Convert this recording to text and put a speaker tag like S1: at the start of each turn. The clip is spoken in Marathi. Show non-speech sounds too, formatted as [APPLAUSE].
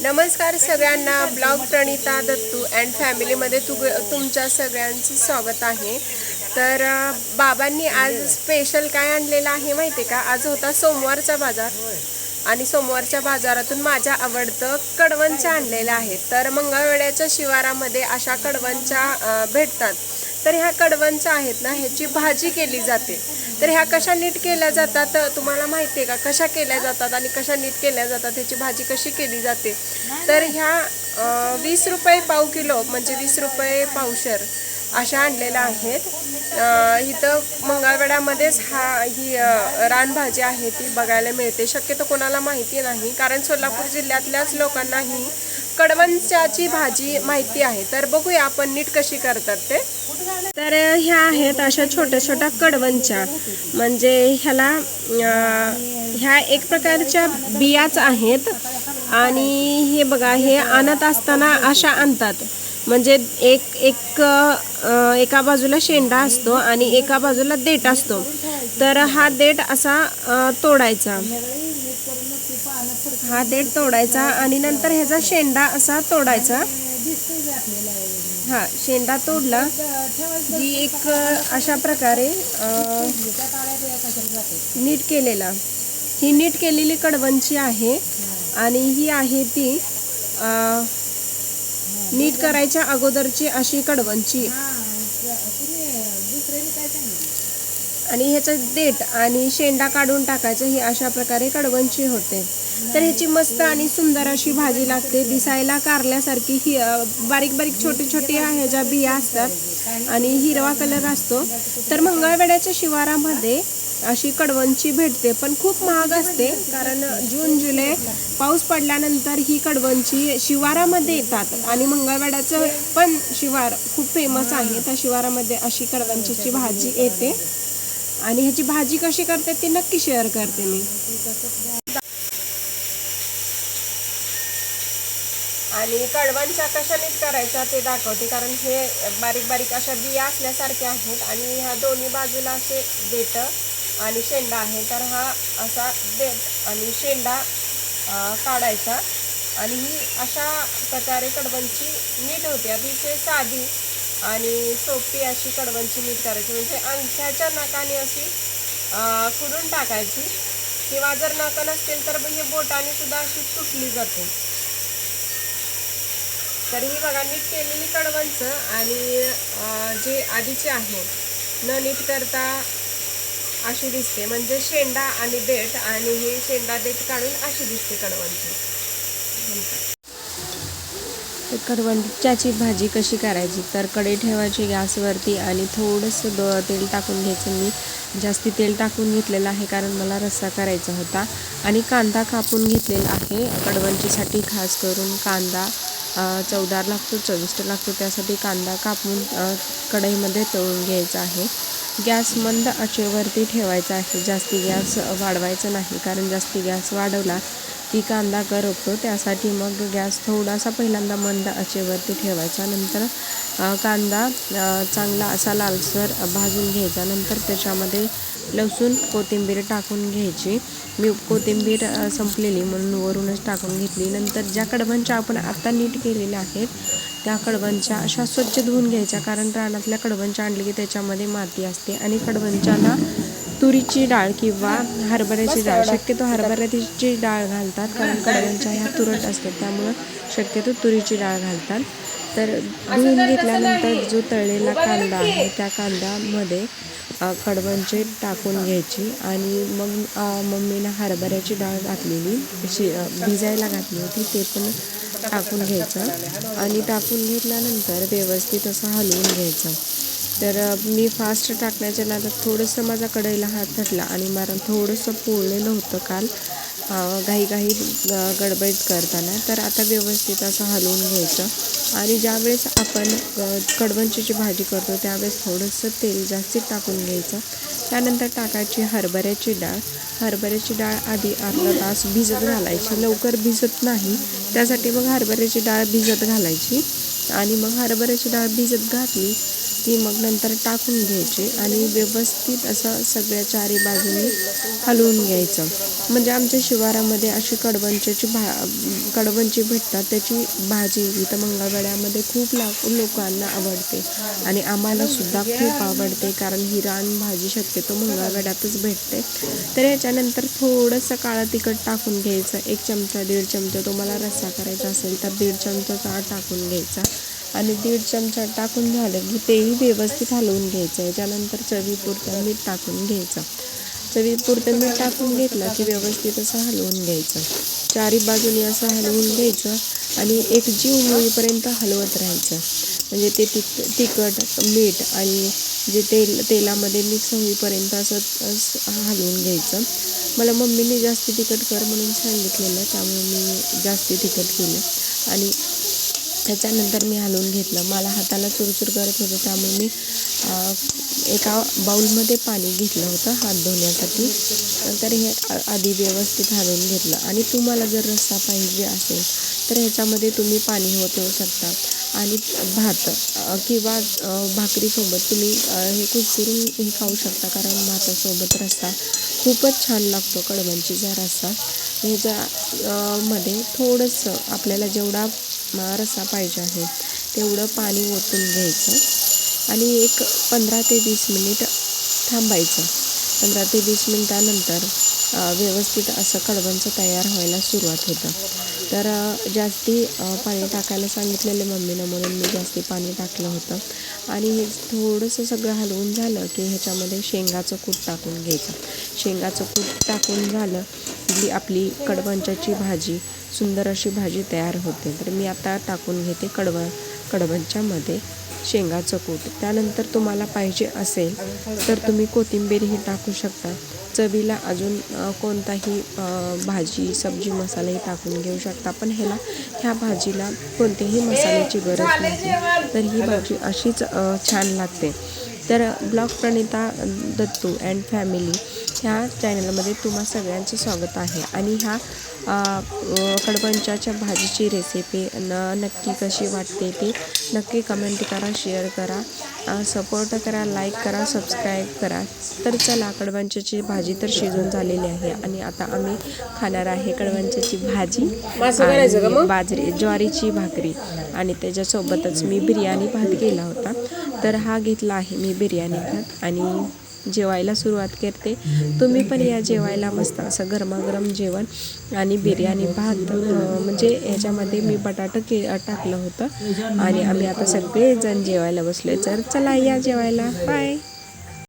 S1: नमस्कार सगळ्यांना. ब्लॉग प्रणिता दत्तू अँड फॅमिलीमध्ये तु तुमच्या सगळ्यांचं स्वागत आहे. तर बाबांनी आज स्पेशल काय आणलेलं आहे माहिती आहे का? आज होता सोमवारचा बाजार. आणि सोमवारच्या बाजारातून माझ्या आवडतं कडवणच्या आणलेल्या आहेत तर मंगळवेड्याच्या शिवारामध्ये अशा कडवंच्या भेटतात. तर ह्या कडवणच्या आहेत ना ह्याची भाजी केली जाते. तर ह्या कशा नीट केल्या जातात तुम्हाला माहिती आहे का? कशा केल्या जातात आणि कशा नीट केल्या जातात ह्याची भाजी कशी केली जाते? तर ह्या वीस रुपये पाव किलो म्हणजे वीस रुपये पावशर अशा आणलेल्या आहेत. इथं मंगळवेड्यामध्येच हा ही रानभाजी आहे ती बघायला मिळते. शक्यतो कोणाला माहिती नाही कारण सोलापूर जिल्ह्यातल्याच लोकांना ही कडवंच्याची भाजी माहिती आहे. तर बघूया आपण नीट कशी करतात ते. तर ह्या आहेत अशा छोट्या छोट्या कडवंच्या. म्हणजे ह्याला ह्या एक प्रकारच्या बियाच आहेत. आणि हे बघा हे आणत असताना अशा आणतात. म्हणजे एक एक एका बाजूला शेंडा असतो आणि एका बाजूला देठ असतो. तर हा देठ असा तोडायचा. हा देठ तोडायचा आणि नंतर ह्याचा शेंडा असा तोडायचा. हा शेंडा तोडला. ही एक अशा प्रकारे नीट केलेला. ही नीट केलेली कडवंची आहे आणि ही आहे ती नीट करायच्या अगोदरची अशी कडवंची. आणि ह्याचं देठ आणि शेंडा काढून टाकायचं ही अशा प्रकारे कडवंची होते. तर ह्याची मस्त आणि सुंदर अशी भाजी लागते. दिसायला कारल्यासारखी ही बारीक बारीक छोटी छोटी ह्याच्या बिया असतात आणि हिरवा कलर असतो तर मंगळवेड्याच्या शिवारामध्ये अशी कडवंची भेटते. पण खूप महाग असते कारण जून जुलै पाऊस पडल्यानंतर ही कडवंची शिवारामध्ये येतात. आणि मंगळवेड्याचं पण शिवार खूप फेमस आहे. त्या शिवारामध्ये अशी कडवंचीची भाजी येते. आणि ह्याची भाजी कशी करते ती नक्की शेअर करते मी. आणि कडवणच्या कशा नीट करायच्या ते दाखवते कारण हे बारीक बारीक अशा बिया असल्यासारख्या आहेत आणि ह्या दोन्ही बाजूला असे देठ आणि शेंडा आहे. तर हा असा देठ आणि शेंडा काढायचा आणि ही अशा प्रकारे कडवणची नीट होते. अतिशय साधी आणि सोपी अशी कडवणची नीट करायची. म्हणजे अंगठ्याच्या नाकाने अशी खुडून टाकायची. किंवा जर नाका नसतील तर हे बोटाने सुद्धा अशी तुटली जाते. तर ही बघा नीट केलेली कडवंच आणि जे आधीची आहे न नीट करता अशी दिसते. म्हणजे शेंडा आणि देठ आणि हे शेंडा देठ काढून अशी दिसते कडवंची. कडवंच्याची भाजी कशी करायची? तर कढई ठेवायची गॅसवरती आणि थोडंसं द तेल टाकून घ्यायचं. मी जास्ती तेल टाकून घेतलेलं आहे कारण मला रस्सा करायचा होता. आणि कांदा कापून घेतलेला आहे कडवंचीसाठी खास करून कांदा चवदार लागतो चविष्ट लागतो. त्यासाठी कांदा कापून कढईमध्ये तळून घ्यायचा आहे. गॅस मंद आचेवरती ठेवायचा आहे. जास्ती गॅस वाढवायचा नाही कारण जास्ती गॅस वाढवला की कांदा करपतो त्यासाठी मग गॅस थोडासा पहिल्यांदा मंद आचेवरती ठेवायचा. नंतर कांदा चांगला असा लालसर भाजून घ्यायचा. नंतर त्याच्यामध्ये लसूण कोथिंबीर टाकून घ्यायची. मी कोथिंबीर संपलेली म्हणून वरूनच टाकून घेतली. नंतर ज्या कडबंच्या आपण आत्ता नीट केलेल्या आहेत त्या कडबंच्या अशा स्वच्छ धुवून घ्यायच्या. कारण रानातल्या कडबंच्या आणली की त्याच्यामध्ये माती असते आणि कडबंच्यांना तुरीची डाळ किंवा हरभऱ्याची डाळ. शक्यतो हरभऱ्याची डाळ घालतात कारण [LAUGHS] कडव्यांच्या ह्या तुरट असतात. त्यामुळं शक्यतो तुरीची डाळ घालतात. तर धुवून घेतल्यानंतर जो तळलेला कांदा आहे त्या कांद्यामध्ये कडवंचे टाकून घ्यायची आणि मग मम्मीनं हरभऱ्याची डाळ घातलेली अ, भिजायला घातली होती ते पण टाकून घ्यायचं. आणि टाकून घेतल्यानंतर व्यवस्थित असं हलवून घ्यायचं. तर मी फास्ट टाकण्याच्या नादात थोडंसं माझा कढईला हात धरला आणि मला थोडंसं पोळलेलं होतं काल घाई घाई गडबडीत करताना. तर आता व्यवस्थित असं हलवून घ्यायचं आणि ज्यावेळेस आपण कडवंचीची भाजी करतो त्यावेळेस थोडंसं तेल जास्तीत टाकून घ्यायचं. त्यानंतर टाकायची हरभऱ्याची डाळ. हरभऱ्याची डाळ आधी अर्धा तास भिजत घालायची. लवकर भिजत नाही. त्यासाठी मग हरभऱ्याची डाळ भिजत घालायची आणि मग हरभऱ्याची डाळ भिजत घातली
S2: की मग नंतर टाकून घ्यायची आणि व्यवस्थित असं सगळ्या चारी बाजूनी हलवून घ्यायचं. म्हणजे आमच्या शिवारामध्ये अशी कडवंच्याची भा कडवंची भेटतात त्याची भाजी इथं मंगळवेड्यामध्ये खूप ला लोकांना आवडते. आणि आम्हालासुद्धा खूप आवडते कारण ही रान भाजी शक्यतो मंगळवेड्यातच भेटते. तर याच्यानंतर थोडंसं काळं तिखट टाकून घ्यायचं. एक चमचा दीड चमचा तुम्हाला रस्सा करायचा असेल तर दीड चमचा चाळ टाकून घ्यायचा. आणि दीड चमचा टाकून झालं की तेही व्यवस्थित हलवून घ्यायचं याच्यानंतर चवीपुरतं मीठ टाकून घ्यायचं. चवीपुरतं मीठ टाकून घेतलं की व्यवस्थित असं हलवून घ्यायचं. चारी बाजूनी असं हलवून घ्यायचं आणि एक जीव होईपर्यंत हलवत राहायचं. म्हणजे ते तिक तिखट मीठ आणि जे तेल तेलामध्ये मिक्स होईपर्यंत असं असं हलवून घ्यायचं. मला मम्मीने जास्ती तिखट कर म्हणून सांगितलेलं त्यामुळे मी जास्ती तिखट केलं. आणि त्याच्यानंतर मी हलवून घेतलं. मला हाताला चुरचुर करत होतं त्यामुळे मी एका बाऊलमध्ये पाणी घेतलं होतं हात धुण्यासाठी. नंतर हे आधी व्यवस्थित हलवून घेतलं. आणि तुम्हाला जर रस्सा पाहिजे असेल तर ह्याच्यामध्ये तुम्ही पाणी हो-, ओतू शकता. आणि भात किंवा भाकरीसोबत तुम्ही हे कुस्करून हे खाऊ शकता कारण भातासोबत रस्सा खूपच छान लागतो कडवंचीचा रस्सा. ह्याच्या मध्ये थोडंसं आपल्याला जेवढा अं, रस्सा पाहिजे आहे. तेवढं पाणी ओतून घ्यायचं आणि एक पंधरा ते वीस मिनिट थांबायचं. पंधरा ते वीस मिनिटानंतर व्यवस्थित असं कडबंचं तयार व्हायला सुरुवात होतं. तर जास्ती पाणी टाकायला सांगितलेले मम्मीनं म्हणून मी जास्ती पाणी टाकलं होतं. आणि हे थोडंसं सगळं हलवून झालं की ह्याच्यामध्ये शेंगाचं कूट टाकून घ्यायचं. शेंगाचं कूट टाकून झालं की आपली कडवंचाची भाजी सुंदर अशी भाजी तयार होते. तर मी आता टाकून घेते कडव कडवंच्यामध्ये शेंगाचं कूट त्यानंतर तुम्हाला पाहिजे असेल तर तुम्ही कोथिंबीरही टाकू शकता. चवीला अजून कोणताही भाजी सब्जी मसालाही टाकून घेऊ शकता. पण ह्याला ह्या भाजीला कोणतेही मसाल्याची गरज नाही. तर ही भाजी अशीच छान लागते. तर blog Pranita Dattu and family ह्या चॅनलमध्ये तुम्हा सगळ्यांचं स्वागत आहे. आणि ह्या कडबंच्याच्या भाजीची रेसिपी न नक्की कशी वाटते ती नक्की कमेंट करा शेअर करा. सपोर्ट करा लाईक करा सबस्क्राईब करा. तर चला कडबंच्याची भाजी तर शिजून झालेली आहे. आणि आता आम्ही खाणार आहे कडबंच्याची भाजी बाजरी ज्वारीची भाकरी. आणि त्याच्यासोबतच मी बिर्याणी भात केला होता. तर हा घेतला आहे मी बिर्याणी भात. आणि जेवायला सुरुवात करते. तुम्ही पण या जेवायला मस्त असं गरमागरम जेवण आणि बिर्याणी भात म्हणजे ह्याच्यामध्ये मी बटाटा के टाकलं होतं. आणि आम्ही आता सगळेजण जेवायला बसले तर चला या जेवायला. बाय